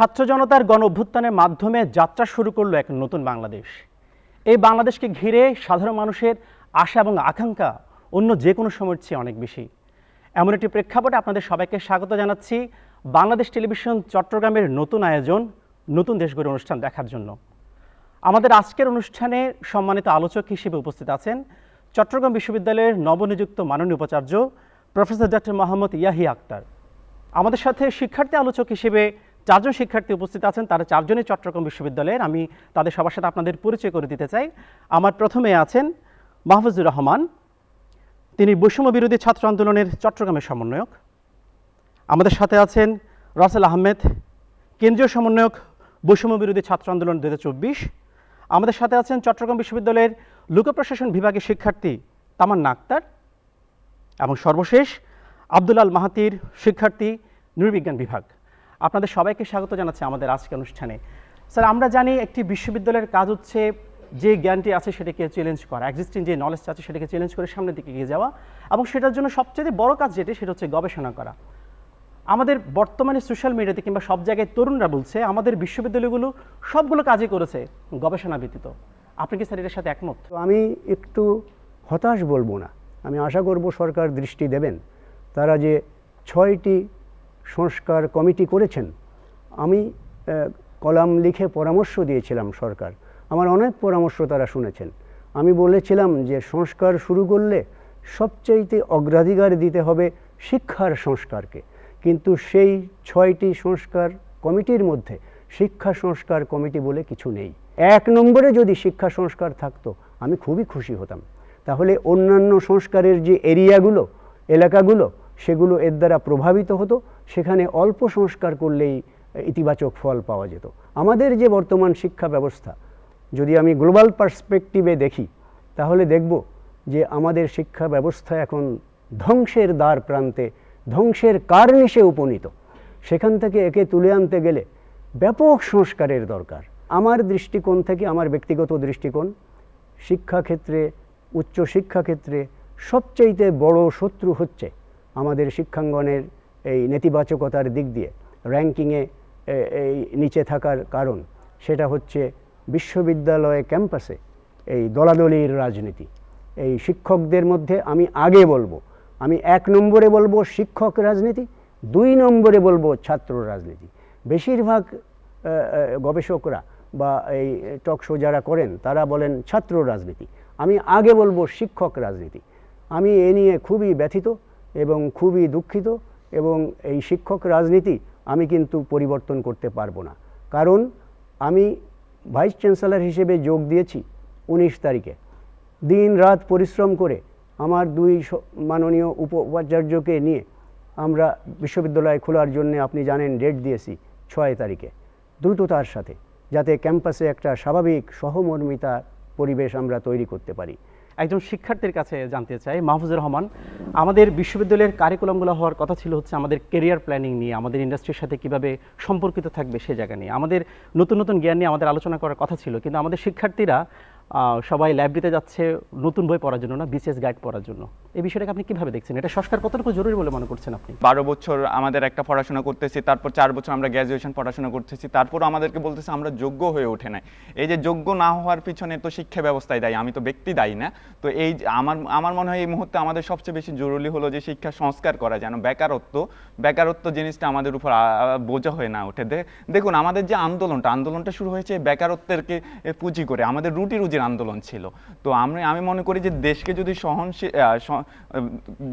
ছাত্র জনতার গণ অভ্যুত্থানের মাধ্যমে যাত্রা শুরু করল এক নতুন বাংলাদেশ। এই বাংলাদেশকে ঘিরে সাধারণ মানুষের আশা এবং আকাঙ্ক্ষা অন্য যে কোনো সময়ের চেয়ে অনেক বেশি। এমন একটি প্রেক্ষাপটে আপনাদের সবাইকে স্বাগত জানাচ্ছি বাংলাদেশ টেলিভিশন চট্টগ্রামের নতুন আয়োজন, নতুন দেশ গড়ে অনুষ্ঠান দেখার জন্য। আমাদের আজকের অনুষ্ঠানে সম্মানিত আলোচক হিসেবে উপস্থিত আছেন চট্টগ্রাম বিশ্ববিদ্যালয়ের নবনিযুক্ত মাননীয় উপাচার্য প্রফেসর ডক্টর মোহাম্মদ ইয়াহি আক্তার। আমাদের সাথে শিক্ষার্থী আলোচক হিসেবে চারজন শিক্ষার্থী উপস্থিত আছেন, তারা চারজনই চট্টগ্রাম বিশ্ববিদ্যালয়ের। আমি তাদের সবার সাথে আপনাদের পরিচয় করে দিতে চাই। আমার প্রথমে আছেন মাহফুজুর রহমান। তিনি বৈষম্য বিরোধী ছাত্র আন্দোলনের চট্টগ্রামের সমন্বয়ক। আমাদের সাথে আছেন রাসেল আহমেদ, কেন্দ্রীয় সমন্বয়ক বৈষম্য বিরোধী ছাত্র আন্দোলন দু হাজার চব্বিশ। আমাদের সাথে আছেন চট্টগ্রাম বিশ্ববিদ্যালয়ের লোকপ্রশাসন বিভাগের শিক্ষার্থী তামান্না আক্তার এবং সর্বশেষ আব্দুল আল মাহাতির শিক্ষার্থী নৃবিজ্ঞান বিভাগ। আপনাদের সবাইকে স্বাগত জানাচ্ছি আমাদের আজকে অনুষ্ঠানে। স্যার, আমরা জানি একটি বিশ্ববিদ্যালয়ের কাজ হচ্ছে যে জ্ঞানটি আছে সেটাকে চ্যালেঞ্জ করা এক্সিস্টিং যে নলেজটা আছে সেটাকে চ্যালেঞ্জ করে সামনের দিকে এগিয়ে যাওয়া এবং সেটার জন্য সবচেয়ে বড় কাজ যেটি, সেটা হচ্ছে গবেষণা করা। আমাদের বর্তমানে সোশ্যাল মিডিয়াতে কিংবা সব জায়গায় তরুণরা বলছে, আমাদের বিশ্ববিদ্যালয়গুলো সবগুলো কাজই করেছে গবেষণা ব্যতীত। আপনি কি স্যার এটার সাথে একমত? আমি একটু হতাশ বলব না। আমি আশা করব সরকার দৃষ্টি দেবেন। তারা যে ছয়টি সংস্কার কমিটি করেছেন। আমি কলাম লিখে পরামর্শ দিয়েছিলাম সরকার। আমার অনেক পরামর্শ তারা শুনেছেন। আমি বলেছিলাম যে সংস্কার শুরু করলে সবচাইতে অগ্রাধিকার দিতে হবে শিক্ষার সংস্কারকে। কিন্তু সেই ছয়টি সংস্কার কমিটির মধ্যে শিক্ষা সংস্কার কমিটি বলে কিছু নেই। এক নম্বরে যদি শিক্ষা সংস্কার থাকতো, আমি খুবই খুশি হতাম। তাহলে অন্যান্য সংস্কারের যে এরিয়াগুলো, এলাকাগুলো, সেগুলো এর দ্বারা প্রভাবিত হতো। সেখানে অল্প সংস্কার করলেই ইতিবাচক ফল পাওয়া যেত। আমাদের যে বর্তমান শিক্ষা ব্যবস্থা, যদি আমি গ্লোবাল পার্সপেক্টিভে দেখি, তাহলে দেখব যে আমাদের শিক্ষা ব্যবস্থা এখন ধ্বংসের দ্বার প্রান্তে, ধ্বংসের কার্নিশে উপনীত। সেখান থেকে একে তুলে আনতে গেলে ব্যাপক সংস্কারের দরকার। আমার দৃষ্টিকোণ থেকে আমার ব্যক্তিগত দৃষ্টিকোণ, শিক্ষাক্ষেত্রে উচ্চ শিক্ষাক্ষেত্রে সবচাইতে বড় শত্রু হচ্ছে আমাদের শিক্ষাঙ্গনের এই নেতিবাচকতার দিক দিয়ে র্যাঙ্কিংয়ে এই নিচে থাকার কারণ, সেটা হচ্ছে বিশ্ববিদ্যালয় ক্যাম্পাসে এই দলাদলির রাজনীতি। এই শিক্ষকদের মধ্যে আমি আগে বলব, আমি এক নম্বরে বলব শিক্ষক রাজনীতি, দুই নম্বরে বলব ছাত্র রাজনীতি। বেশিরভাগ গবেষকরা বা এই টক শো যারা করেন, তারা বলেন ছাত্র রাজনীতি। আমি আগে বলব শিক্ষক রাজনীতি। আমি এ নিয়ে খুবই ব্যথিত এবং খুবই দুঃখিত। এবং এই শিক্ষক রাজনীতি আমি কিন্তু পরিবর্তন করতে পারব না। কারণ আমি ভাইস চ্যান্সেলর হিসেবে যোগ দিয়েছি উনিশ তারিখে। দিন রাত পরিশ্রম করে আমার দুই মাননীয় উপ উপাচার্যকে নিয়ে আমরা বিশ্ববিদ্যালয় খোলার জন্য আপনি জানেন ডেট দিয়েছি ছয় তারিখে। দ্রুততার সাথে, যাতে ক্যাম্পাসে একটা স্বাভাবিক সহমর্মিতা পরিবেশ আমরা তৈরি করতে পারি। একজন শিক্ষার্থীর কাছে জানতে চাই। মাহফুজুর রহমান, আমাদের বিশ্ববিদ্যালয়ের কারিকুলামগুলো হওয়ার কথা ছিল হচ্ছে আমাদের কেরিয়ার প্ল্যানিং নিয়ে, আমাদের ইন্ডাস্ট্রির সাথে কীভাবে সম্পর্কিত থাকবে সে জায়গা নিয়ে। আমাদের নতুন নতুন জ্ঞান নিয়ে আমাদের আলোচনা করার কথা ছিল, কিন্তু আমাদের শিক্ষার্থীরা সবাই লাইব্রেরিতে যাচ্ছে, নতুন বই পড়ার জন্য না বিসিএস গাইড পড়ার জন্য। এই বিষয়টাকে আপনি কীভাবে দেখছেন? এটা সংস্কার কতটুকু জরুরি বলে মনে করছেন আপনি? বারো বছর আমাদের একটা পড়াশোনা করতেছি, তারপর চার বছর আমরা গ্র্যাজুয়েশন পড়াশোনা করতেছি, তারপর আমাদেরকে বলতেছে আমরা যোগ্য হয়ে ওঠে নাই। এই যে যোগ্য না হওয়ার পিছনে তো শিক্ষা ব্যবস্থায় দায়ী, আমি তো ব্যক্তি দায়ী না। তো এই আমার আমার মনে হয় এই মুহূর্তে আমাদের সবচেয়ে বেশি জরুরি হলো যে শিক্ষা সংস্কার করা যেন বেকারত্ব বেকারত্ব জিনিসটা আমাদের উপর বোঝা হয়ে না ওঠে। দেখুন, আমাদের যে আন্দোলনটা আন্দোলনটা শুরু হয়েছে এই বেকারত্বেরকে পুঁজি করে, আমাদের রুটি রুজির আন্দোলন ছিল। তো আমি আমি মনে করি যে দেশকে যদি সহনশীল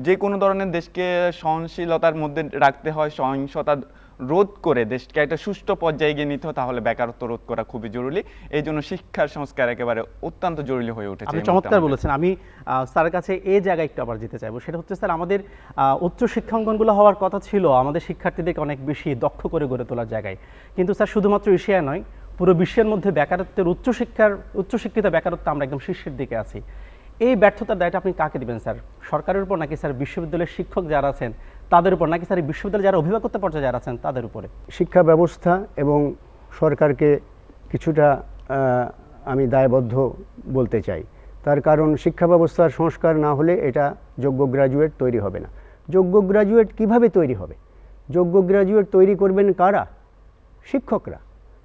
যে কোনো ধরনের দেশকে সহনশীলতার মধ্যে রাখতে হয় সহিংসতা রোধ করে দেশকে একটা সুষ্ঠু পর্যায়ে গিয়ে নিতে তাহলে বেকারত্ব রোধ করা খুবই জরুরি। এই জন্য শিক্ষার সংস্কার একেবারে অত্যন্ত জরুরি হয়ে উঠেছে আপনি চমৎকার বলেছেন। আমি স্যারের কাছে এই জায়গায় একটু আবার যেতে চাইব। সেটা হচ্ছে স্যার আমাদের উচ্চ শিক্ষাঙ্গনগুলো হওয়ার কথা ছিল। আমাদের শিক্ষার্থীদেরকে অনেক বেশি দক্ষ করে গড়ে তোলার জায়গায়। কিন্তু স্যার শুধুমাত্র এশিয়া নয় পুরো বিশ্বের মধ্যে বেকারত্বের উচ্চশিক্ষার, উচ্চশিক্ষিত বেকারত্ব আমরা একদম শীর্ষের দিকে আছি। এই ব্যর্থতার দায়টা আপনি কাকে দিবেন, স্যার? সরকারের উপর নাকি, স্যার, বিশ্ববিদ্যালয়ের শিক্ষক যারা আছেন, তাদের উপর? নাকি, স্যার, এই বিশ্ববিদ্যালয়ের যারা অভিভাবকত্ব পর্যায়ে যারা আছেন, তাদের উপরে? শিক্ষা ব্যবস্থা এবং সরকারকে কিছুটা আমি দায়বদ্ধ বলতে চাই। তার কারণ শিক্ষা ব্যবস্থার সংস্কার না হলে এটা যোগ্য গ্র্যাজুয়েট তৈরি হবে না। যোগ্য গ্র্যাজুয়েট কীভাবে তৈরি হবে? যোগ্য গ্র্যাজুয়েট তৈরি করবেন কারা? শিক্ষকরা।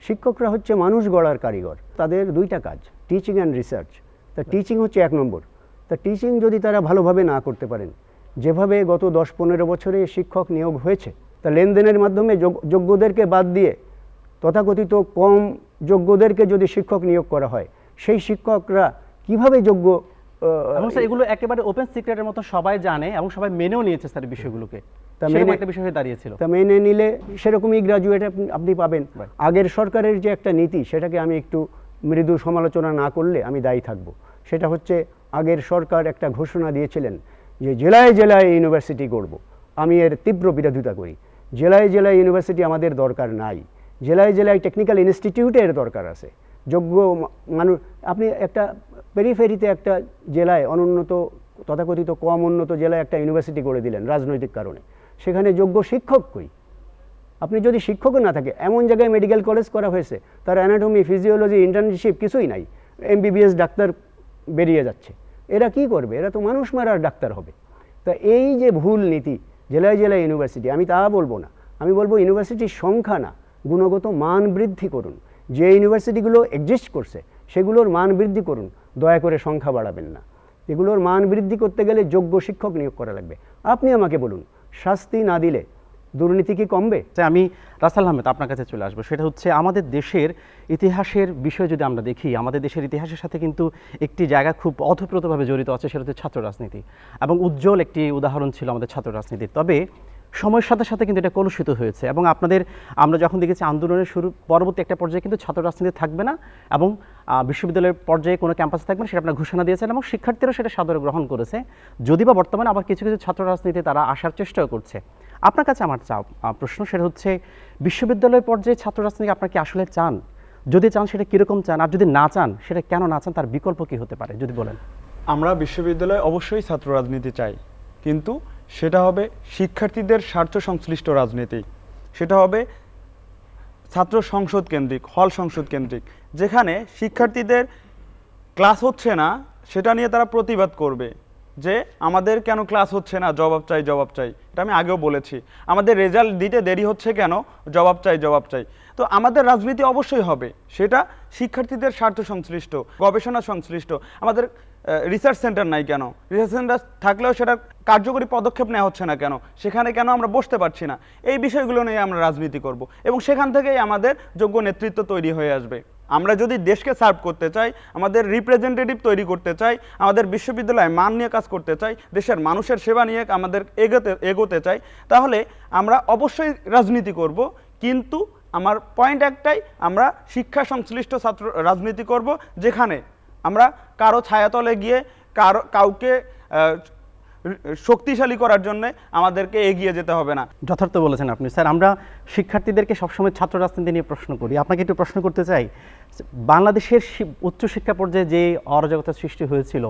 শিক্ষকরা হচ্ছে মানুষ গড়ার কারিগর। তাদের দুইটা কাজ টিচিং অ্যান্ড রিসার্চ তা টিচিং হচ্ছে এক নম্বর। তা টিচিং যদি তারা ভালোভাবে না করতে পারেন, যেভাবে গত দশ পনেরো বছরে শিক্ষক নিয়োগ হয়েছে, তা লেনদেনের মাধ্যমে যোগ- যোগ্যদেরকে বাদ দিয়ে তথাকথিত কম যোগ্যদেরকে যদি শিক্ষক নিয়োগ করা হয়, সেই শিক্ষকরা কীভাবে যোগ্য এবং স্যার এগুলো একেবারে ওপেন সিক্রেটের মতো সবাই জানে এবং সবাই মেনেও নিয়েছে স্যার বিষয়গুলোকে। তা মেনে- একটা বিষয় হয়ে দাঁড়িয়েছিল। তা মেনে নিলে সেরকমই গ্রাজুয়েট আপনি পাবেন। আগের সরকারের যে একটা নীতি সেটাকে আমি একটু মৃদু সমালোচনা না করলে আমি দায়ী থাকব। সেটা হচ্ছে আগের সরকার একটা ঘোষণা দিয়েছিলেন যে জেলায় জেলায় ইউনিভার্সিটি করব আমি এর তীব্র বিরোধিতা করি। জেলায় জেলায় ইউনিভার্সিটি আমাদের দরকার নাই। জেলায় জেলায় টেকনিক্যাল ইনস্টিটিউটের দরকার আছে। যোগ্য মানুষ আপনি একটা পেরিফেরিতে একটা জেলায় অনুন্নত, তথাকথিত কম উন্নত জেলায় একটা ইউনিভার্সিটি করে দিলেন রাজনৈতিক কারণে। সেখানে যোগ্য শিক্ষক কই? আপনি যদি শিক্ষকও না থাকে, এমন জায়গায় মেডিকেল কলেজ করা হয়েছে, তার অ্যানাটমি ফিজিওলজি ইন্টার্নশিপ কিছুই নাই এমবিবিএস ডাক্তার বেরিয়ে যাচ্ছে। এরা কি করবে? এরা তো মানুষ মারার ডাক্তার হবে। তা এই যে ভুল নীতি, জেলায় জেলায় ইউনিভার্সিটি আমি তা বলব না। আমি বলব ইউনিভার্সিটির সংখ্যা না, গুণগত মান বৃদ্ধি করুন। যে ইউনিভার্সিটিগুলো এক্সিস্ট করছে সেগুলোর মান বৃদ্ধি করুন। দয়া করে সংখ্যা বাড়াবেন না। এগুলোর মান বৃদ্ধি করতে গেলে যোগ্য শিক্ষক নিয়োগ করা লাগবে। আপনি আমাকে বলুন, শাস্তি না দিলে দুর্নীতি কি কমবে? আমি রাসাল আহমেদ আপনার কাছে চলে আসব। সেটা হচ্ছে আমাদের দেশের ইতিহাসের বিষয় যদি আমরা দেখি, আমাদের দেশের ইতিহাসের সাথে কিন্তু একটি জায়গা খুব অথপ্রতভাবে জড়িত আছে, সেটা হচ্ছে ছাত্র রাজনীতি। এবং উজ্জ্বল একটি উদাহরণ ছিল আমাদের ছাত্র রাজনীতির। তবে সময়ের সাথে সাথে কিন্তু এটা কলুষিত হয়েছে এবং আপনাদের, আমরা যখন দেখেছি আন্দোলনের শুরু, পরবর্তী একটা পর্যায়ে কিন্তু ছাত্র রাজনীতি থাকবে না এবং বিশ্ববিদ্যালয়ের পর্যায়ে কোনো ক্যাম্পাসে থাকবে না, সেটা আপনার ঘোষণা দিয়েছেন এবং শিক্ষার্থীরা সেটা সাদরে গ্রহণ করেছে। যদি বা বর্তমানে আবার কিছু কিছু ছাত্র রাজনীতি তারা আসার চেষ্টাও করছে। আপনার কাছে আমার চা প্রশ্ন সেটা হচ্ছে, বিশ্ববিদ্যালয় পর্যায়ে ছাত্র রাজনীতি আপনার কি আসলে চান? যদি চান সেটা কীরকম চান? আর যদি না চান, সেটা কেন না চান, তার বিকল্প কি হতে পারে? যদি বলেন। আমরা বিশ্ববিদ্যালয়ে অবশ্যই ছাত্র রাজনীতি চাই। কিন্তু সেটা হবে শিক্ষার্থীদের স্বার্থ সংশ্লিষ্ট রাজনীতি। সেটা হবে ছাত্র সংসদ কেন্দ্রিক, হল সংসদ কেন্দ্রিক, যেখানে শিক্ষার্থীদের ক্লাস হচ্ছে না, সেটা নিয়ে তারা প্রতিবাদ করবে যে আমাদের কেন ক্লাস হচ্ছে না, জবাব চাই জবাব চাই। এটা আমি আগেও বলেছি। আমাদের রেজাল্ট দিতে দেরি হচ্ছে কেন, জবাব চাই জবাব চাই। তো আমাদের রাজনীতি অবশ্যই হবে। সেটা শিক্ষার্থীদের স্বার্থ সংশ্লিষ্ট, গবেষণা সংশ্লিষ্ট। আমাদের রিসার্চ সেন্টার নাই কেন? রিসার্চ সেন্টার থাকলেও সেটা কার্যকরী পদক্ষেপ নেওয়া হচ্ছে না কেন? সেখানে কেন আমরা বসতে পারছি না? এই বিষয়গুলো নিয়ে আমরা রাজনীতি করব এবং সেখান থেকেই আমাদের যোগ্য নেতৃত্ব তৈরি হয়ে আসবে। আমরা যদি দেশকে সার্ভ করতে চাই, আমাদের রিপ্রেজেন্টেটিভ তৈরি করতে চাই, আমাদের বিশ্ববিদ্যালয়ে মান নিয়ে কাজ করতে চাই, দেশের মানুষের সেবা নিয়ে আমাদের এগোতে এগোতে চাই, তাহলে আমরা অবশ্যই রাজনীতি করব। কিন্তু আমার পয়েন্ট একটাই, আমরা শিক্ষা সংশ্লিষ্ট ছাত্র রাজনীতি করব, যেখানে আমরা কারও ছায়াতলে গিয়ে কারও, কাউকে শক্তিশালী করার জন্য আমাদেরকে এগিয়ে যেতে হবে না। যথার্থ বলেছেন আপনি। স্যার, আমরা শিক্ষার্থীদেরকে সবসময় ছাত্র রাজনীতি নিয়ে প্রশ্ন করি। আপনাকে একটু প্রশ্ন করতে চাই। বাংলাদেশের উচ্চশিক্ষা পর্যায়ে যে অরাজকতার সৃষ্টি হয়েছিল,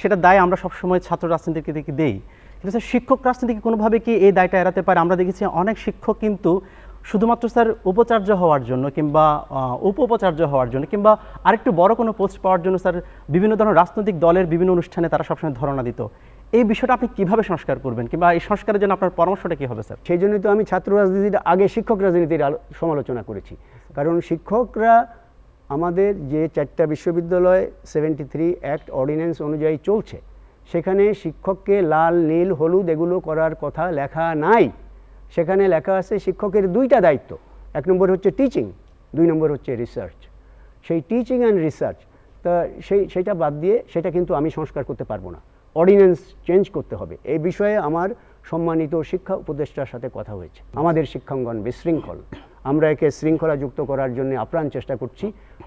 সেটা দায় আমরা সবসময় ছাত্র রাজনীতিকে দিকে দেই। কিন্তু স্যার, শিক্ষক রাজনীতিকে কোনোভাবে কি এই দায়টা এড়াতে পারে? আমরা দেখেছি অনেক শিক্ষক কিন্তু শুধুমাত্র স্যার উপাচার্য হওয়ার জন্য কিংবা উপ উপাচার্য হওয়ার জন্য কিংবা আরেকটু বড় কোনো পোস্ট পাওয়ার জন্য স্যার বিভিন্ন ধরনের রাজনৈতিক দলের বিভিন্ন অনুষ্ঠানে তারা সবসময় ধারণা দিত। এই বিষয়টা আপনি কীভাবে সংস্কার করবেন কিংবা এই সংস্কারের জন্য আপনার পরামর্শটা কি হবে স্যার? সেই জন্যই তো আমি ছাত্র রাজনীতির আগে শিক্ষক রাজনীতির সমালোচনা করেছি। কারণ শিক্ষকরা আমাদের যে চারটা বিশ্ববিদ্যালয় সেভেন্টি থ্রি অ্যাক্ট অর্ডিন্যান্স অনুযায়ী চলছে, সেখানে শিক্ষককে লাল, নীল, হলুদ এগুলো করার কথা লেখা নাই। সেখানে লেখা আছে শিক্ষকের দুইটা দায়িত্ব। এক নম্বর হচ্ছে টিচিং দুই নম্বর হচ্ছে রিসার্চ সেই টিচিং অ্যান্ড রিসার্চ তা সেই সেটা বাদ দিয়ে সেটা কিন্তু আমি সংস্কার করতে পারব না। অর্ডিন্যান্স চেঞ্জ করতে হবে। এই বিষয়ে আমার সম্মানিত শিক্ষা উপদেষ্টার সাথে কথা হয়েছে। আমাদের শিক্ষাঙ্গন বিশৃঙ্খল। আমরা একে শৃঙ্খলা যুক্ত করার জন্য আপ্রাণ চেষ্টা করছি।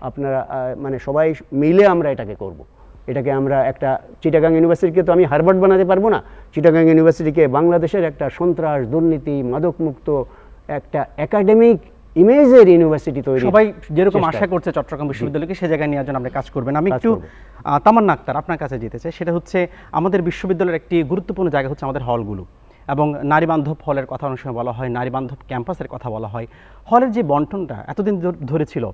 আপনারা মানে সবাই মিলে আমরা এটাকে করব। এটাকে আমরা একটা চিটাগাং ইউনিভার্সিটিকে তো আমি হারবার্ড বানাতে পারব না। চিটাগাং ইউনিভার্সিটিকে বাংলাদেশের একটা সন্ত্রাস দুর্নীতি মাদকমুক্ত একটা একাডেমিক ইমেজের ইউনিভার্সিটি তৈরি সবাই যেরকম আশা করছে চট্টগ্রাম বিশ্ববিদ্যালয়কে সে জায়গায় নেওয়ার জন্য আপনি কাজ করবেন আমি একটু তামান্না আক্তার আপনার কাছে যেতে চাই। সেটা হচ্ছে আমাদের বিশ্ববিদ্যালয়ের একটি গুরুত্বপূর্ণ জায়গা হচ্ছে আমাদের হলগুলো এবং নারী বান্ধব হলের কথা অনেক সময় বলা হয় নারী বান্ধব ক্যাম্পাসের কথা বলা হয়। হলের যে বন্টনটা এতদিন ধর- ছিল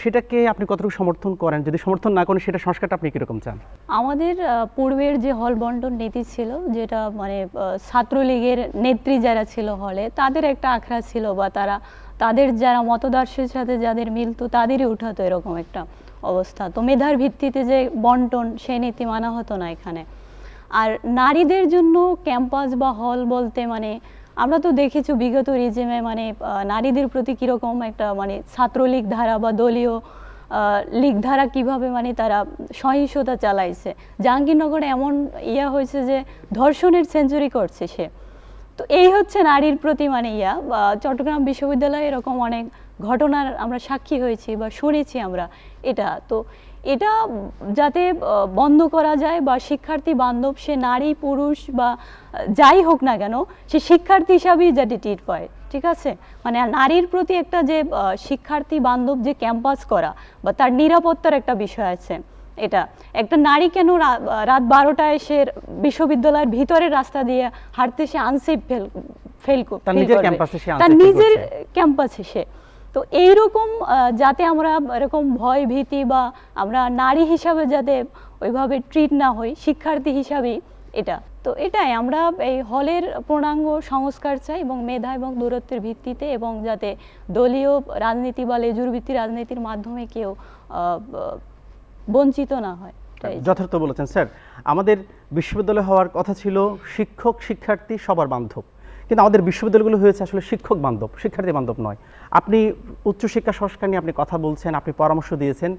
সেটাকে আপনি কতটুকু সমর্থন করেন? যদি সমর্থন না করেন, সেটা সংস্কারটা আপনি কীরকম চান? আমাদের পূর্বের যে হল বন্টন নীতি ছিল, যেটা মানে ছাত্রলীগের নেত্রী যারা ছিল হলে, তাদের একটা আখড়া ছিল বা তারা, তাদের যারা মতদর্শের সাথে যাদের মিলতো তাদেরই উঠাতো এরকম একটা অবস্থা। তো মেধার ভিত্তিতে যে বন্টন, সে নীতি মানা হতো না এখানে। আর নারীদের জন্য ক্যাম্পাস বা হল বলতে মানে আমরা তো দেখেছি বিগত রিজিমে মানে নারীদের প্রতি কীরকম একটা মানে ছাত্রলীগ ধারা বা দলীয় লীগ ধারা কীভাবে মানে তারা সহিংসতা চালাইছে। জাহাঙ্গীরনগরে এমন ইয়া হয়েছে যে ধর্ষণের সেঞ্চুরি করছে সে। তো এই হচ্ছে নারীর প্রতি মানে ইয়া, বা চট্টগ্রাম বিশ্ববিদ্যালয়ে এরকম অনেক ঘটনার আমরা সাক্ষী হয়েছি বা শুনেছি আমরা এটা। তো এটা যাতে বন্ধ করা যায় বা শিক্ষার্থী বান্ধব সে নারী পুরুষ বা যাই হোক না কেন সে শিক্ষার্থী হিসাবেই যাতে ট্রিট পায় ঠিক আছে? মানে নারীর প্রতি একটা যে শিক্ষার্থী বান্ধব যে ক্যাম্পাস করা বা তার নিরাপত্তার একটা বিষয় আছে এটা। একটা নারী কেন রাত বারোটায় সে বিশ্ববিদ্যালয়ের ভিতরে রাস্তা দিয়ে হাঁটতে সে আনসেফ ফেল ফেল তার নিজের ক্যাম্পাসে সে। তো এইরকম যাতে আমরা এরকম ভয় ভীতি বা আমরা নারী হিসাবে যাতে ওইভাবে ট্রিট না হই, শিক্ষার্থী হিসাবেই এটা। তো এটাই, আমরা এই হলের পূর্ণাঙ্গ সংস্কার চাই এবং মেধা এবং দূরত্বের ভিত্তিতে এবং যাতে দলীয় রাজনীতি বা লেজুর ভিত্তি রাজনীতির মাধ্যমে কেউ বঞ্চিত না হয়। যথার্থ বলেছেন, স্যার। আমাদের বিশ্ববিদ্যালয় হওয়ার কথা ছিল শিক্ষক শিক্ষার্থী সবার বান্ধব। কিন্তু আমাদের বিশ্ববিদ্যালয়গুলো হয়েছে আসলে শিক্ষক বান্ধব, শিক্ষার্থী বান্ধব নয়। আপনি উচ্চশিক্ষা সংস্কার নিয়ে আপনি কথা বলছেন, আপনি পরামর্শ দিয়েছেন।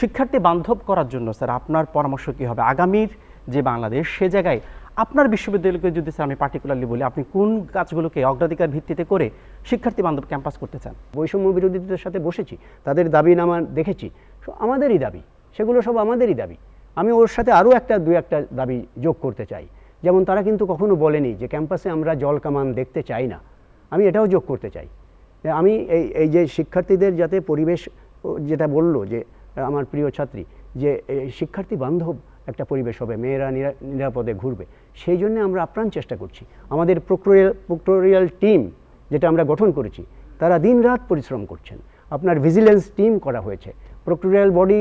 শিক্ষার্থী বান্ধব করার জন্য স্যার আপনার পরামর্শ কী হবে? আগামীর যে বাংলাদেশ, সে জায়গায় আপনার বিশ্ববিদ্যালয়কে যদি স্যার আমি পার্টিকুলারলি বলি, আপনি কোন কাজগুলোকে অগ্রাধিকার ভিত্তিতে করে শিক্ষার্থী বান্ধব ক্যাম্পাস করতে চান? বৈষম্য বিরোধীদের সাথে বসেছি, তাদের দাবি নামা দেখেছি আমাদেরই দাবি, সেগুলো সব আমাদেরই দাবি। আমি ওর সাথে আরও একটা, দু একটা দাবি যোগ করতে চাই। যেমন তারা কিন্তু কখনো বলেনি যে ক্যাম্পাসে আমরা জল কামান দেখতে চাই না। আমি এটাও যোগ করতে চাই। আমি এই এই যে শিক্ষার্থীদের যাতে পরিবেশ যেটা বলল যে, আমার প্রিয় ছাত্রী, যে শিক্ষার্থী বান্ধব একটা পরিবেশ হবে, মেয়েরা নিরাপদে ঘুরবে, সেই জন্য আমরা আপ্রাণ চেষ্টা করছি। আমাদের প্রক্টোরিয়াল প্রক্টোরিয়াল টিম যেটা আমরা গঠন করেছি, তারা দিনরাত পরিশ্রম করছেন। আপনার ভিজিলেন্স টিম করা হয়েছে প্রক্টোরিয়াল বডি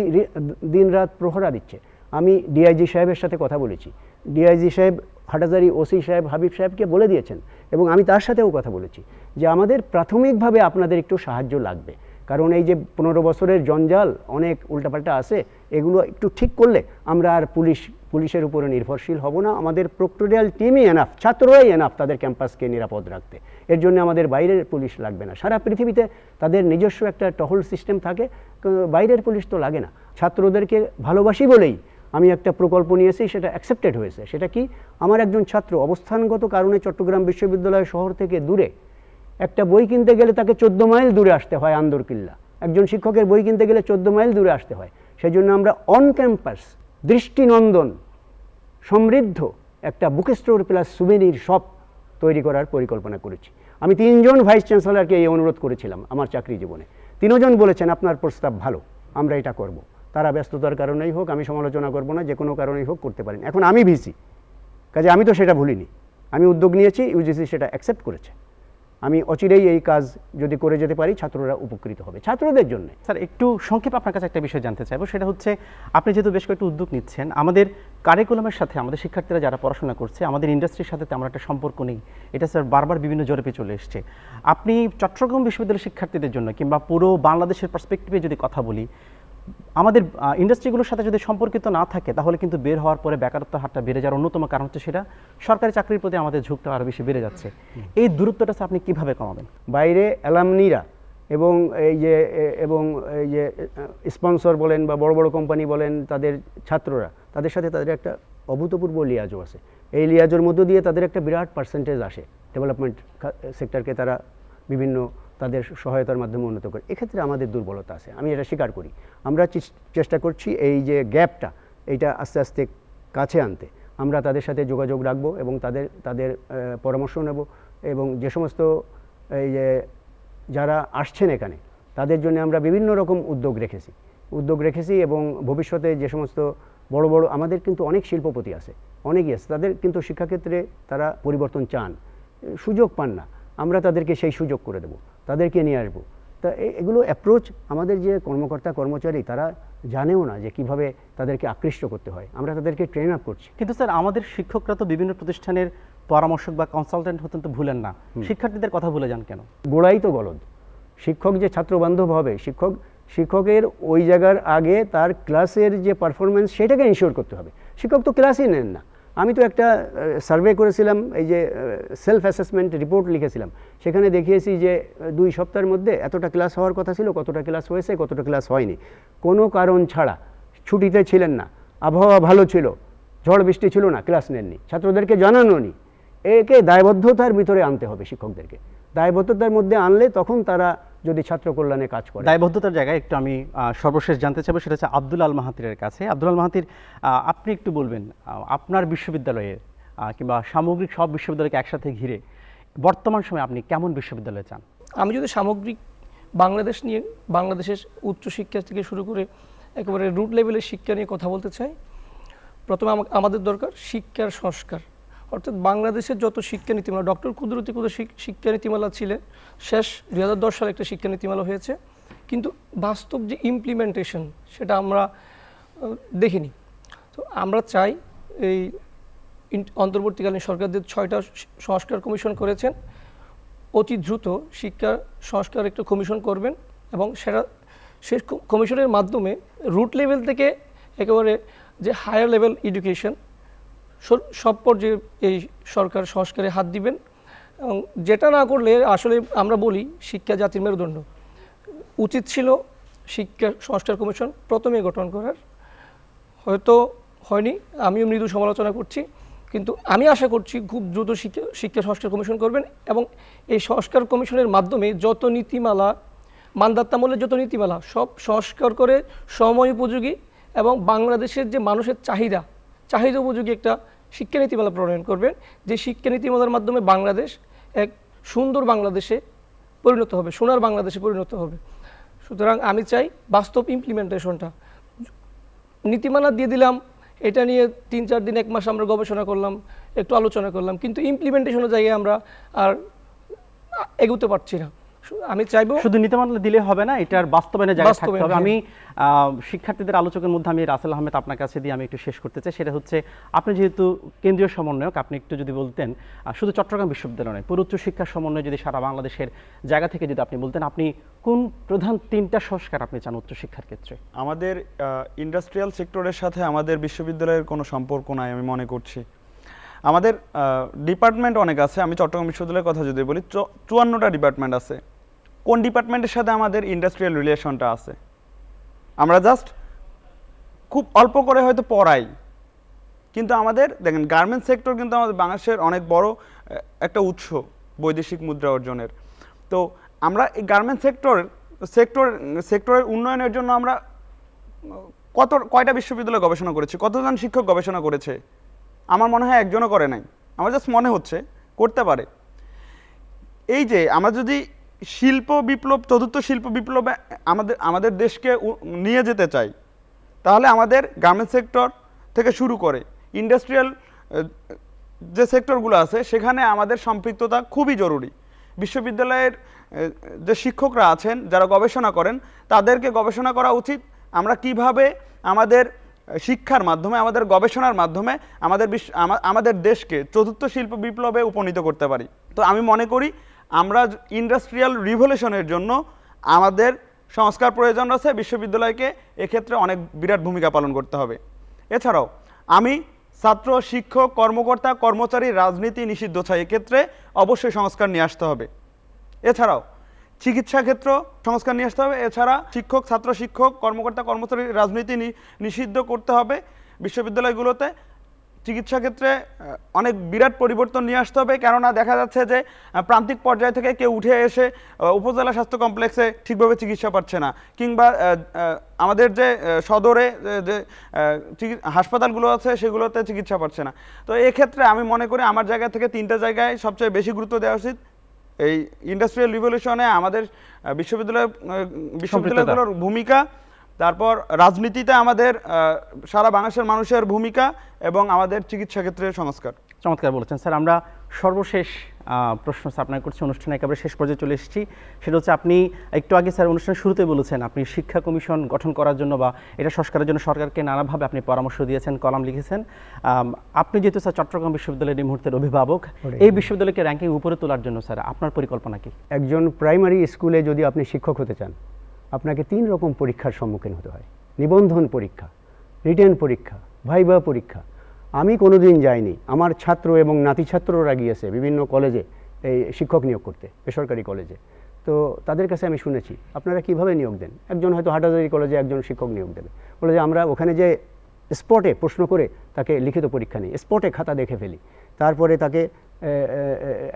দিনরাত প্রহরা দিচ্ছে। আমি ডিআইজি সাহেবের সাথে কথা বলেছি। ডিআইজি সাহেব হাটাজারি ওসি সাহেব, হাবিব সাহেবকে বলে দিয়েছেন এবং আমি তার সাথেও কথা বলেছি যে আমাদের প্রাথমিকভাবে আপনাদের একটু সাহায্য লাগবে। কারণ এই যে পনেরো বছরের জঞ্জাল, অনেক উল্টাপাল্টা আছে, এগুলো একটু ঠিক করলে আমরা আর পুলিশ, পুলিশের উপরে নির্ভরশীল হব না। আমাদের প্রক্টোরিয়াল টিমই এনাফ ছাত্ররাই এনাফ তাদের ক্যাম্পাসকে নিরাপদ রাখতে। এর জন্য আমাদের বাইরের পুলিশ লাগবে না। সারা পৃথিবীতে তাদের নিজস্ব একটা টহল সিস্টেম থাকে বাইরের পুলিশ তো লাগে না। ছাত্রদেরকে ভালোবাসি বলেই আমি একটা প্রকল্প নিয়েছি, সেটা অ্যাকসেপ্টেড হয়েছে। সেটা কি? আমার একজন ছাত্র অবস্থানগত কারণে চট্টগ্রাম বিশ্ববিদ্যালয় শহর থেকে দূরে একটা বই কিনতে গেলে তাকে চোদ্দ মাইল দূরে আসতে হয় আন্দরকিল্লা একজন শিক্ষকের বই কিনতে গেলে চোদ্দ মাইল দূরে আসতে হয়। সেই জন্য আমরা অন ক্যাম্পাস দৃষ্টিনন্দন সমৃদ্ধ একটা book store plus souvenir shop তৈরি করার পরিকল্পনা করেছি। আমি তিনজন ভাইস চ্যান্সেলরকে এই অনুরোধ করেছিলাম আমার চাকরি জীবনে। তিনজন বলেছেন, আপনার প্রস্তাব ভালো, আমরা এটা করব। তারা ব্যস্ততার কারণেই হোক, আমি সমালোচনা করব না যে কোনো কারণেই হোক করতে পারেন। এখন আমি ভিসি, কাজে আমি তো সেটা ভুলিনি। আমি উদ্যোগ নিয়েছি, ইউজিসি সেটা অ্যাকসেপ্ট করেছে। আমি অচিরেই এই কাজ যদি করে যেতে পারি, ছাত্ররা উপকৃত হবে, ছাত্রদের জন্য। স্যার, একটু সংক্ষেপে আপনার কাছে একটা বিষয় জানতে চাইব, সেটা হচ্ছে, আপনি যেহেতু বেশ কয়েকটি উদ্যোগ নিচ্ছেন, আমাদের কারিকুলামের সাথে, আমাদের শিক্ষার্থীরা যারা পড়াশোনা করছে, আমাদের ইন্ডাস্ট্রির সাথে তেমন একটা সম্পর্ক নেই। এটা স্যার বারবার বিভিন্ন জরিপে চলে এসছে। আপনি চট্টগ্রাম বিশ্ববিদ্যালয়ের শিক্ষার্থীদের জন্য কিংবা পুরো বাংলাদেশের পার্সপেক্টিভে যদি কথা বলি আমাদের ইন্ডাস্ট্রিগুলোর সাথে যদি সম্পর্কিত না থাকে তাহলে কিন্তু বের হওয়ার পরে বেকারত্ব হারটা বেড়ে যাওয়ার অন্যতম কারণ হচ্ছে সেটা সরকারি চাকরির প্রতি আমাদের ঝুঁকটা আরও বেশি বেড়ে যাচ্ছে। এই দূরত্বটা আপনি কীভাবে কমাবেন? বাইরে অ্যালামনিরা এবং এই যে এবং এই যে স্পন্সর বলেন বা বড় বড় কোম্পানি বলেন তাদের ছাত্ররা তাদের সাথে তাদের একটা অভূতপূর্ব লিয়াজও আছে। এই লিয়াজোর মধ্য দিয়ে তাদের একটা বিরাট পার্সেন্টেজ আসে। ডেভেলপমেন্ট সেক্টরকে তারা বিভিন্ন তাদের সহায়তার মাধ্যমে উন্নত করে। এক্ষেত্রে আমাদের দুর্বলতা আছে। আমি এটা স্বীকার করি। আমরা চেষ্টা করছি এই যে গ্যাপটা এইটা আস্তে আস্তে কাছে আনতে। আমরা তাদের সাথে যোগাযোগ রাখব এবং তাদের তাদের পরামর্শ নেব এবং যে সমস্ত এই যে যারা আসছেন এখানে, তাদের জন্য আমরা বিভিন্ন রকম উদ্যোগ রেখেছি। উদ্যোগ রেখেছি এবং ভবিষ্যতে যে সমস্ত বড় বড়, আমাদের কিন্তু অনেক শিল্পপতি আছে, অনেকই আছে। তাদের কিন্তু শিক্ষাক্ষেত্রে তারা পরিবর্তন চান। সুযোগ পান না। আমরা তাদেরকে সেই সুযোগ করে দেব তাদেরকে নিয়ে আসব। তা এ- এগুলো অ্যাপ্রোচ আমাদের যে কর্মকর্তা কর্মচারী তারা জানেও না যে কীভাবে তাদেরকে আকৃষ্ট করতে হয়। আমরা তাদেরকে ট্রেন আপ করছি। কিন্তু স্যার আমাদের শিক্ষকরা তো বিভিন্ন প্রতিষ্ঠানের পরামর্শক বা কনসালটেন্ট হতেন তো ভুলেন না। শিক্ষার্থীদের কথা ভুলে যান কেন? গোড়াই তো গলদ। শিক্ষক যে ছাত্র বান্ধব হবে শিক্ষক শিক্ষকের ওই জায়গার আগে তার ক্লাসের যে পারফরমেন্স সেটাকে ইনশিওর করতে হবে। শিক্ষক তো ক্লাসই নেন না। আমি তো একটা সার্ভে করেছিলাম, এই যে সেলফ অ্যাসেসমেন্ট রিপোর্ট লিখেছিলাম। সেখানে দেখিয়েছি যে, দুই সপ্তাহের মধ্যে এতটা ক্লাস হওয়ার কথা ছিল, কতটা ক্লাস হয়েছে, কতটা ক্লাস হয়নি। কোনো কারণ ছাড়া ছুটিতে ছিলেন না। আবহাওয়া ভালো ছিল, ঝড় বৃষ্টি ছিল না ক্লাস নেননি। ছাত্রদেরকে জানানো নি। একে দায়বদ্ধতার ভিতরে আনতে হবে শিক্ষকদেরকে। দায়বদ্ধতার মধ্যে আনলে তখন তারা যদি ছাত্র কল্যাণে কাজ করে। দায়বদ্ধতার জায়গায় একটু আমি সর্বশেষ জানতে চাইব সেটা হচ্ছে আব্দুল আল মাহাতিরের কাছে। আব্দুল আল মাহাতির আপনি একটু বলবেন আপনার বিশ্ববিদ্যালয়ের কিংবা সামগ্রিক সব বিশ্ববিদ্যালয়কে একসাথে ঘিরে বর্তমান সময়ে আপনি কেমন বিশ্ববিদ্যালয় চান? আমি যদি সামগ্রিক বাংলাদেশ নিয়ে বাংলাদেশের উচ্চশিক্ষা থেকে শুরু করে একেবারে রুট লেভেলের শিক্ষা নিয়ে কথা বলতে চাই প্রথমে আমা- আমাদের দরকার শিক্ষার সংস্কার। অর্থাৎ বাংলাদেশের যত শিক্ষা নীতিমালা ডক্টর কুদরতি কুদর শিক্ষা নীতিমালা ছিলেন শেষ দুই হাজার দশ সালে একটা শিক্ষা নীতিমালা হয়েছে। কিন্তু বাস্তব যে ইমপ্লিমেন্টেশন সেটা আমরা দেখিনি। তো আমরা চাই এই অন্তর্বর্তীকালীন সরকারদের ছয়টা সংস্কার কমিশন করেছেন, অতি দ্রুত শিক্ষা সংস্কার একটা কমিশন করবেন এবং সেটা, সে কমিশনের মাধ্যমে রুট লেভেল থেকে একেবারে যে হায়ার লেভেল এডুকেশন সব পর্যায়ে এই সরকার সংস্কারে হাত দিবেন এবং যেটা না করলে আসলে আমরা বলি শিক্ষা জাতির মেরুদণ্ড। উচিত ছিল শিক্ষা সংস্কার কমিশন প্রথমে গঠন করার। হয়তো হয়নি, আমিও মৃদু সমালোচনা করছি, কিন্তু আমি আশা করছি খুব দ্রুত শিক্ষা শিক্ষা সংস্কার কমিশন করবেন এবং এই সংস্কার কমিশনের মাধ্যমে যত নীতিমালা মানদাত্তামূলের যত নীতিমালা, সব সংস্কার করে সময় উপযোগী এবং বাংলাদেশের যে মানুষের চাহিদা চাহিদা উপযোগী একটা শিক্ষা নীতিমালা প্রণয়ন করবেন, যে শিক্ষা নীতিমালার মাধ্যমে বাংলাদেশ এক সুন্দর বাংলাদেশে পরিণত হবে, সোনার বাংলাদেশে পরিণত হবে। সুতরাং আমি চাই বাস্তব ইমপ্লিমেন্টেশনটা নীতিমালা দিয়ে দিলাম, এটা নিয়ে তিন চার দিন, এক মাস আমরা গবেষণা করলাম, একটু আলোচনা করলাম, কিন্তু ইমপ্লিমেন্টেশনের জায়গায় আমরা আর এগোতে পারছি না। আমি চাইব শুধু নীতিমালা দিলে হবে না এটার বাস্তবায়নের জায়গায় থাকতে হবে। আমি শিক্ষার্থীদের আলোচকের মধ্যে আমি রাসেল আহমেদ আপনার কাছে দিয়ে আমি একটু শেষ করতে চাই। সেটা হচ্ছে আপনি যেহেতু কেন্দ্রীয় সমন্বয়ক আপনি একটু যদি বলতেন শুধু চট্টগ্রাম বিশ্ববিদ্যালয় নয় পুরো উচ্চ শিক্ষা সমন্বয় যদি সারা বাংলাদেশের জায়গা থেকে যদি আপনি বলতেন আপনি কোন প্রধান তিনটা সংস্কার আপনি চান উচ্চশিক্ষার ক্ষেত্রে? আমাদের ইন্ডাস্ট্রিয়াল সেক্টরের সাথে আমাদের বিশ্ববিদ্যালয়ের কোনো সম্পর্ক নাই আমি মনে করছি। আমাদের ডিপার্টমেন্ট অনেক আছে আমি চট্টগ্রাম বিশ্ববিদ্যালয়ের কথা যদি বলি চুয়ান্নটা ডিপার্টমেন্ট আছে। কোন ডিপার্টমেন্টের সাথে আমাদের ইন্ডাস্ট্রিয়াল রিলেশনটা আছে? আমরা জাস্ট খুব অল্প করে হয়তো পড়াই। কিন্তু আমাদের, দেখেন গার্মেন্টস সেক্টর কিন্তু আমাদের বাংলাদেশের অনেক বড় একটা উৎস বৈদেশিক মুদ্রা অর্জনের। তো আমরা এই গার্মেন্টস সেক্টর সেক্টর সেক্টরের উন্নয়নের জন্য আমরা কত, কয়টা বিশ্ববিদ্যালয় গবেষণা করেছে? কতজন শিক্ষক গবেষণা করেছে? আমার মনে হয় একজনও করে নাই। আমার জাস্ট মনে হচ্ছে, করতে পারে। এই যে, আমরা যদি শিল্প বিপ্লব, চতুর্থ শিল্প বিপ্লবে আমাদের আমাদের দেশকে নিয়ে যেতে চাই, তাহলে আমাদের গার্মেন্টস সেক্টর থেকে শুরু করে ইন্ডাস্ট্রিয়াল যে সেক্টরগুলো আছে, সেখানে আমাদের সম্পৃক্ততা খুবই জরুরি। বিশ্ববিদ্যালয়ের যে শিক্ষকরা আছেন, যারা গবেষণা করেন, তাদেরকে গবেষণা করা উচিত। আমরা কীভাবে আমাদের শিক্ষার মাধ্যমে, আমাদের গবেষণার মাধ্যমে আমাদের বিশ্ব আমা- আমাদের দেশকে চতুর্থ শিল্প বিপ্লবে উপনীত করতে পারি। তো আমি মনে করি আমরা ইন্ডাস্ট্রিয়াল রিভলিউশনের জন্য আমাদের সংস্কার প্রয়োজন আছে বিশ্ববিদ্যালয়কে, এক্ষেত্রে অনেক বিরাট ভূমিকা পালন করতে হবে। এছাড়াও, আমি ছাত্র, শিক্ষক, কর্মকর্তা, কর্মচারী, রাজনীতি নিষিদ্ধ চাই এক্ষেত্রে অবশ্যই সংস্কার নিয়ে আসতে হবে। এছাড়াও, চিকিৎসা ক্ষেত্র সংস্কার নিয়ে আসতে হবে। এছাড়া শিক্ষক, ছাত্র, শিক্ষক, কর্মকর্তা, কর্মচারী, রাজনীতি নিষিদ্ধ করতে হবে বিশ্ববিদ্যালয়গুলোতে। চিকিৎসা ক্ষেত্রে অনেক বিরাট পরিবর্তন নিয়ে আসতে হবে। কেননা দেখা যাচ্ছে যে প্রান্তিক পর্যায় থেকে কেউ উঠে এসে উপজেলা স্বাস্থ্য কমপ্লেক্সে ঠিকভাবে চিকিৎসা পাচ্ছে না। কিংবা আমাদের যে সদরে যে- হাসপাতালগুলো আছে সেগুলোতে চিকিৎসা পাচ্ছে না। তো এক্ষেত্রে আমি মনে করি আমার জায়গা থেকে তিনটা জায়গায় সবচেয়ে বেশি গুরুত্ব দেওয়া উচিত। এই ইন্ডাস্ট্রিয়াল রিভলিউশনে আমাদের বিশ্ববিদ্যালয় বিশ্ববিদ্যালয়গুলোর ভূমিকা তারপর রাজনীতিতে আমাদের সারা বাংলাদেশের মানুষের ভূমিকা এবং আমাদের চিকিৎসা ক্ষেত্রে সংস্কার। চমৎকার বলেছেন। স্যার আমরা সর্বশেষ প্রশ্ন স্যার আপনাকে করছি অনুষ্ঠানে একেবারে শেষ পর্যায়ে চলে এসেছি। সেটা হচ্ছে আপনি একটু আগে স্যার অনুষ্ঠানের শুরুতে বলেছেন আপনি শিক্ষা কমিশন গঠন করার জন্য বা এটা সংস্কারের জন্য সরকারকে নানাভাবে আপনি পরামর্শ দিয়েছেন কলাম লিখেছেন। আপনি যেহেতু স্যার চট্টগ্রাম বিশ্ববিদ্যালয়ের এই মুহূর্তের অভিভাবক এই বিশ্ববিদ্যালয়কে র্যাঙ্কিং উপরে তোলার জন্য স্যার আপনার পরিকল্পনা কি? একজন প্রাইমারি স্কুলে যদি আপনি শিক্ষক হতে চান আপনাকে তিন রকম পরীক্ষার সম্মুখীন হতে হয়। নিবন্ধন পরীক্ষা, রিটেন পরীক্ষা ভাইবা পরীক্ষা। আমি কোনোদিন যাইনি। আমার ছাত্র এবং নাতি ছাত্ররা গিয়েছে বিভিন্ন কলেজে এই শিক্ষক নিয়োগ করতে, বেসরকারি কলেজে। তো তাদের কাছে আমি শুনেছি, আপনারা কীভাবে নিয়োগ দেন? একজন হয়তো হাটাজারি কলেজে একজন শিক্ষক নিয়োগ দেবে। বলে যে, আমরা ওখানে যে স্পটে প্রশ্ন করে তাকে লিখিত পরীক্ষা নিই, স্পটে খাতা দেখে ফেলি। তারপরে তাকে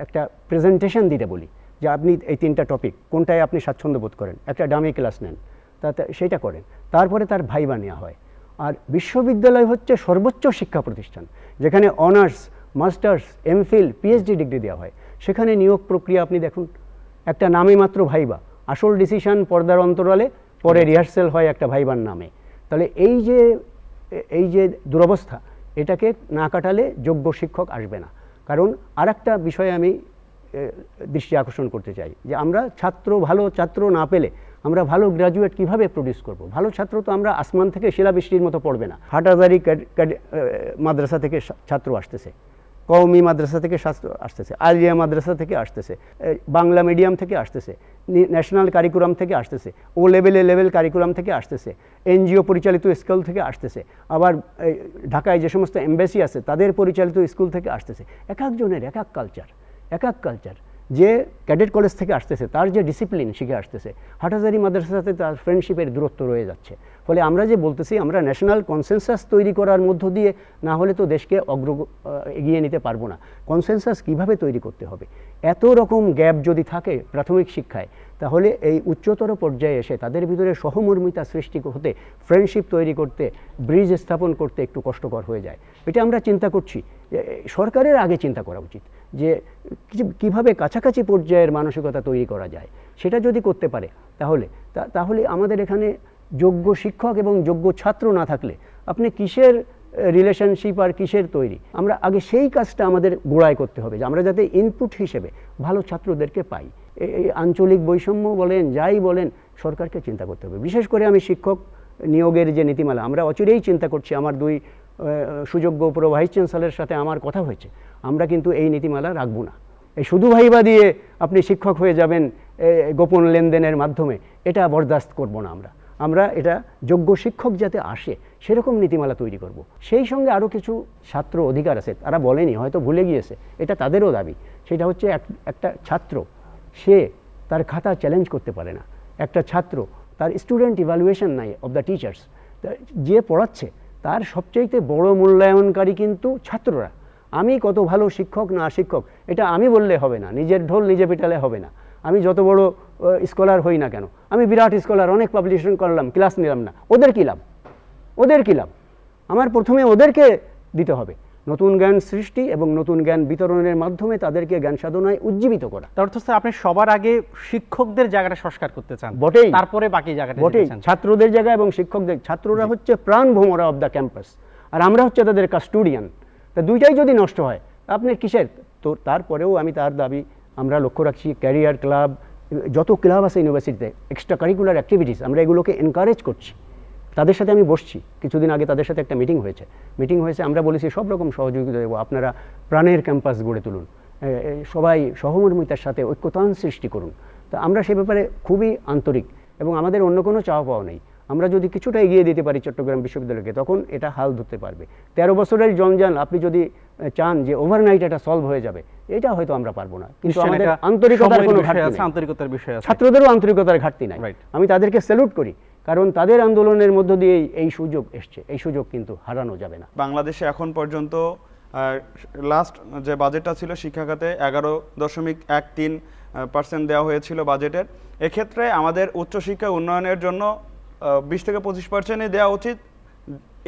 একটা প্রেজেন্টেশন দিতে বলি। যে আপনি এই তিনটা টপিক কোনটায় আপনি স্বাচ্ছন্দ্য বোধ করেন? একটা ডামি ক্লাস নেন, তাতে সেইটা করেন। তারপরে তার ভাইবা নেওয়া হয়। আর বিশ্ববিদ্যালয় হচ্ছে সর্বোচ্চ শিক্ষা প্রতিষ্ঠান, যেখানে honours masters MPhil PhD degree দেওয়া হয়। সেখানে নিয়োগ প্রক্রিয়া আপনি দেখুন, একটা নামে মাত্র ভাইবা। আসল ডিসিশন পর্দার অন্তরালে, পরে রিহার্সেল হয় একটা ভাইবার নামে। তাহলে এই যে এই যে দুরবস্থা, এটাকে না কাটালে যোগ্য শিক্ষক আসবে না। কারণ আর একটা বিষয়ে আমি দৃষ্টি আকর্ষণ করতে চাই যে আমরা ছাত্র, ভালো ছাত্র না পেলে আমরা ভালো গ্রাজুয়েট কীভাবে প্রডিউস করব? ভালো ছাত্র তো আমরা আসমান থেকে শিলাবৃষ্টির মতো পড়বে না। হাটাজারি মাদ্রাসা থেকে ছাত্র আসতেছে। কওমি মাদ্রাসা থেকে ছাত্র আসতেছে। আলিয়া মাদ্রাসা থেকে আসতেছে। বাংলা মিডিয়াম থেকে আসতেছে। ন্যাশনাল কারিকুলাম থেকে আসতেছে। ও লেভেলে লেভেল কারিকুলাম থেকে আসতেছে। এনজিও পরিচালিত স্কুল থেকে আসতেছে। আবার ঢাকায় যে সমস্ত এমবেসি আছে, তাদের পরিচালিত স্কুল থেকে আসতেছে। এক একজনের, এক এক কালচার এক এক কালচার যে ক্যাডেট কলেজ থেকে আসতেছে, তার যে ডিসিপ্লিন শিখে আসতেছে হাটাজারি মাদ্রাসার সাথে তার ফ্রেন্ডশিপের দূরত্ব রয়ে যাচ্ছে। ফলে আমরা যে বলতেছি, আমরা ন্যাশনাল কনসেনসাস তৈরি করার মধ্য দিয়ে না হলে তো দেশকে অগ্র এগিয়ে নিতে পারব না। কনসেনসাস কীভাবে তৈরি করতে হবে? এত রকম গ্যাপ যদি থাকে প্রাথমিক শিক্ষায়, তাহলে এই উচ্চতর পর্যায়ে এসে তাদের ভিতরে সহমর্মিতা সৃষ্টি হতে ফ্রেন্ডশিপ তৈরি করতে ব্রিজ স্থাপন করতে একটু কষ্টকর হয়ে যায়। এটা আমরা চিন্তা করছি। সরকারের আগে চিন্তা করা উচিত। যে কীভাবে কাছাকাছি পর্যায়ের মানসিকতা তৈরি করা যায়, সেটা যদি করতে পারে, তাহলে তাহলে আমাদের এখানে যোগ্য শিক্ষক এবং যোগ্য ছাত্র না থাকলে আপনি কিসের রিলেশনশিপ আর কিসের তৈরি? আমরা আগে সেই কাজটা আমাদের গোড়ায় করতে হবে যে আমরা যাতে ইনপুট হিসেবে ভালো ছাত্রদেরকে পাই। এই আঞ্চলিক বৈষম্য বলেন, যাই বলেন, সরকারকে চিন্তা করতে হবে। বিশেষ করে আমি শিক্ষক নিয়োগের যে নীতিমালা, আমরা অচিরেই চিন্তা করছি, আমার দুই সুযোগ্য পুরো ভাইস চ্যান্সেলরের সাথে আমার কথা হয়েছে। আমরা কিন্তু এই নীতিমালা রাখব না। এই শুধু ভাইবা দিয়ে আপনি শিক্ষক হয়ে যাবেন গোপন লেনদেনের মাধ্যমে, এটা বরদাস্ত করব না আমরা। আমরা এটা যোগ্য শিক্ষক যাতে আসে, সেরকম নীতিমালা তৈরি করব। সেই সঙ্গে আরও কিছু ছাত্র অধিকার আছে, তারা বলেনি, হয়তো ভুলে গিয়েছে, এটা তাদেরও দাবি। সেটা হচ্ছে এক- একটা ছাত্র, সে তার খাতা চ্যালেঞ্জ করতে পারে না। একটা ছাত্র, তার স্টুডেন্ট ইভ্যালুয়েশন নাই অব দ্য টিচার্স যে পড়াচ্ছে তার সবচাইতে বড় মূল্যায়নকারী কিন্তু ছাত্ররা। আমি কত ভালো শিক্ষক না শিক্ষক, এটা আমি বললে হবে না, নিজের ঢোল নিজে পেটালে হবে না। আমি যত বড় স্কলার হই না কেন, আমি বিরাট স্কলার অনেক পাবলিশন করলাম ক্লাস নিলাম না, ওদের কী লাভ? ওদের কী লাভ? আমার প্রথমে ওদেরকে দিতে হবে। নতুন জ্ঞান সৃষ্টি এবং নতুন জ্ঞান বিতরণের মাধ্যমে তাদেরকে জ্ঞান সাধনায় উজ্জীবিত করা। তার অর্থ স্যার আপনি সবার আগে শিক্ষকদের জায়গাটা সংস্কার করতে চান। বটেই। তারপরে বাকি জায়গাটা বটেই। ছাত্রদের জায়গায় এবং শিক্ষকদের ছাত্ররা হচ্ছে প্রাণ ভোমরা অব দ্য ক্যাম্পাস আর আমরা হচ্ছে তাদের কাস্টোডিয়ান তা দুইটাই যদি নষ্ট হয় আপনি কিসের? তো তারপরেও আমি তার দাবি আমরা লক্ষ্য রাখছি ক্যারিয়ার ক্লাব যত ক্লাব আছে ইউনিভার্সিটিতে এক্সট্রা কারিকুলার অ্যাক্টিভিটিস আমরা এগুলোকে এনকারেজ করছি। তাদের সাথে আমি বসছি। কিছুদিন আগে তাদের সাথে একটা মিটিং হয়েছে। মিটিং হয়েছে, আমরা বলেছি, সব রকম সহযোগিতা দেবো। আপনারা প্রাণের ক্যাম্পাস গড়ে তুলুন। সবাই সহমর্মিতার সাথে ঐক্যতান সৃষ্টি করুন। তা আমরা সে ব্যাপারে খুবই আন্তরিক এবং আমাদের অন্য কোনো চাওয়া পাওয়া নেই। আমরা যদি কিছুটা এগিয়ে দিতে পারি চট্টগ্রাম বিশ্ববিদ্যালয়কে তখন এটা হাল ধরতে পারবে। তেরো বছরের জঞ্জাল আপনি যদি চান যে ওভারনাইট এটা সলভ হয়ে যাবে এটা হয়তো আমরা পারব না। কিন্তু আমাদের আন্তরিকতার কোনো ঘাটতি আন্তরিকতার বিষয় ছাত্রদেরও আন্তরিকতার ঘাটতি নাই। আমি তাদেরকে স্যালুট করি কারণ তাদের আন্দোলনের মধ্য দিয়েই এই সুযোগ এসছে। এই সুযোগ কিন্তু হারানো যাবে না। বাংলাদেশে এখন পর্যন্ত লাস্ট যে বাজেটটা ছিল শিক্ষা খাতে এগারো দশমিক এক তিন পার্সেন্ট দেওয়া হয়েছিল বাজেটের এক্ষেত্রে আমাদের উচ্চশিক্ষা উন্নয়নের জন্য বিশ থেকে পঁচিশ পার্সেন্টই দেওয়া উচিত।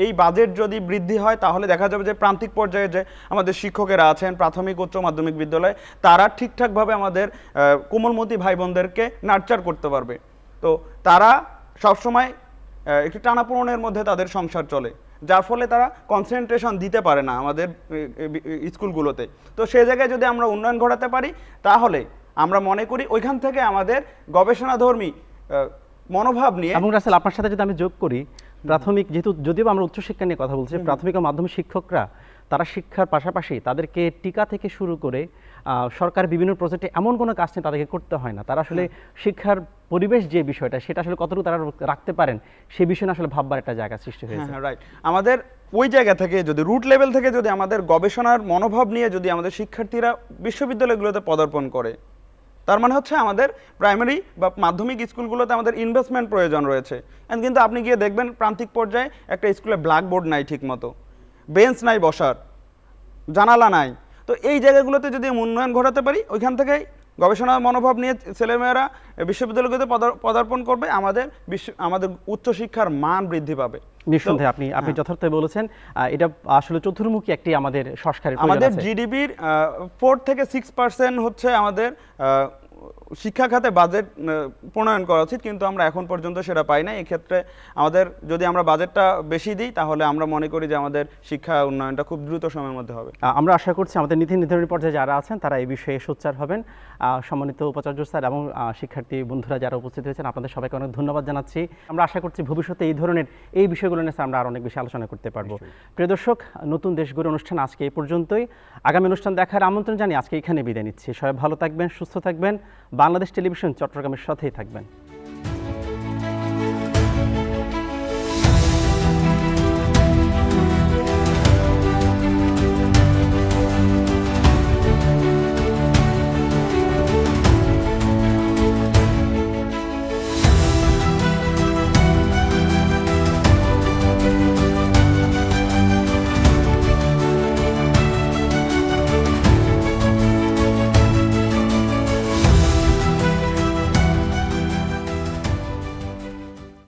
এই বাজেট যদি বৃদ্ধি হয়, তাহলে দেখা যাবে যে প্রান্তিক পর্যায়ে যে আমাদের শিক্ষকেরা আছেন, প্রাথমিক উচ্চ মাধ্যমিক বিদ্যালয়ে, তারা ঠিকঠাকভাবে আমাদের কোমলমতি ভাই বোনদেরকে নার্চার করতে পারবে। তো তারা সবসময় একটি টানাপোড়নের মধ্যে তাদের সংসার চলে, যার ফলে তারা কনসেন্ট্রেশন দিতে পারে না আমাদের স্কুলগুলোতে। তো সেই জায়গায় যদি আমরা উন্নয়ন ঘটাতে পারি, তাহলে আমরা মনে করি ওইখান থেকে আমাদের গবেষণাধর্মী মনোভাব নিয়ে এবং রাসেল আপনার সাথে যদি আমি যোগ করি প্রাথমিক যেহেতু যদিও আমরা উচ্চশিক্ষা নিয়ে কথা বলছি প্রাথমিক ও মাধ্যমিক শিক্ষকরা তারা শিক্ষার পাশাপাশি তাদেরকে টিকা থেকে শুরু করে সরকার বিভিন্ন প্রজেক্টে এমন কোনো কাজ নেই তাদেরকে করতে হয় না। তারা আসলে শিক্ষার পরিবেশ যে বিষয়টা সেটা আসলে কতটুকু তারা রাখতে পারেন সেই বিষয়ে আসলে ভাববার একটা জায়গা সৃষ্টি হ্যাঁ হয়েছে। হ্যাঁ রাইট আমাদের ওই জায়গা থেকে যদি রুট লেভেল থেকে যদি আমাদের গবেষণার মনোভাব নিয়ে যদি আমাদের শিক্ষার্থীরা বিশ্ববিদ্যালয়গুলোতে পদার্পণ করে তার মানে হচ্ছে আমাদের প্রাইমারি বা মাধ্যমিক স্কুলগুলোতে আমাদের ইনভেস্টমেন্ট প্রয়োজন রয়েছে। অ্যান্ড কিন্তু আপনি গিয়ে দেখবেন প্রান্তিক পর্যায়ে একটা স্কুলে ব্ল্যাকবোর্ড নাই ঠিকমতো বেঞ্চ নাই বসার, জানালা নাই। তো এই জায়গাগুলোতে যদি উন্নয়ন ঘটাতে পারি, ওইখান থেকেই গবেষণা মনোভাব নিয়ে ছেলেমেয়েরা বিশ্ববিদ্যালয়গুলোতে পদার- পদার্পণ করবে আমাদের বিশ্ব আমাদের উচ্চশিক্ষার মান বৃদ্ধি পাবে নিঃসন্দেহে আপনি আপনি যথার্থ বলেছেন এটা আসলে চতুর্মুখী একটি আমাদের সংস্কারের আমাদের। জিডিপির ফোর থেকে সিক্স পার্সেন্ট হচ্ছে আমাদের আহ, শিক্ষা খাতে বাজেট প্রণয়ন করা উচিত কিন্তু আমরা এখন পর্যন্ত সেটা পাই না এক্ষেত্রে আমাদের যদি আমরা বাজেটটা বেশি দিই তাহলে আমরা মনে করি যে আমাদের শিক্ষা উন্নয়নটা খুব দ্রুত সময়ের মধ্যে হবে। আমরা আশা করছি আমাদের নীতি নির্ধারণী পর্যায়ে যারা আছেন তারা এই বিষয়ে সোচ্চার হবেন। সম্মানিত উপাচার্য স্যার এবং শিক্ষার্থী বন্ধুরা যারা উপস্থিত হয়েছেন আপনাদের সবাইকে অনেক ধন্যবাদ জানাচ্ছি। আমরা আশা করছি ভবিষ্যতে এই ধরনের এই বিষয়গুলো নিয়ে আমরা আরও অনেক বেশি আলোচনা করতে পারব। প্রিয় দর্শক নতুন দেশ গড়ে অনুষ্ঠান আজকে এই পর্যন্তই। আগামী অনুষ্ঠান দেখার আমন্ত্রণ জানিয়ে আজকে এখানে বিদায় নিচ্ছি। সবাই ভালো থাকবেন সুস্থ থাকবেন। বাংলাদেশ টেলিভিশন চট্টগ্রামের সাথেই থাকবেন।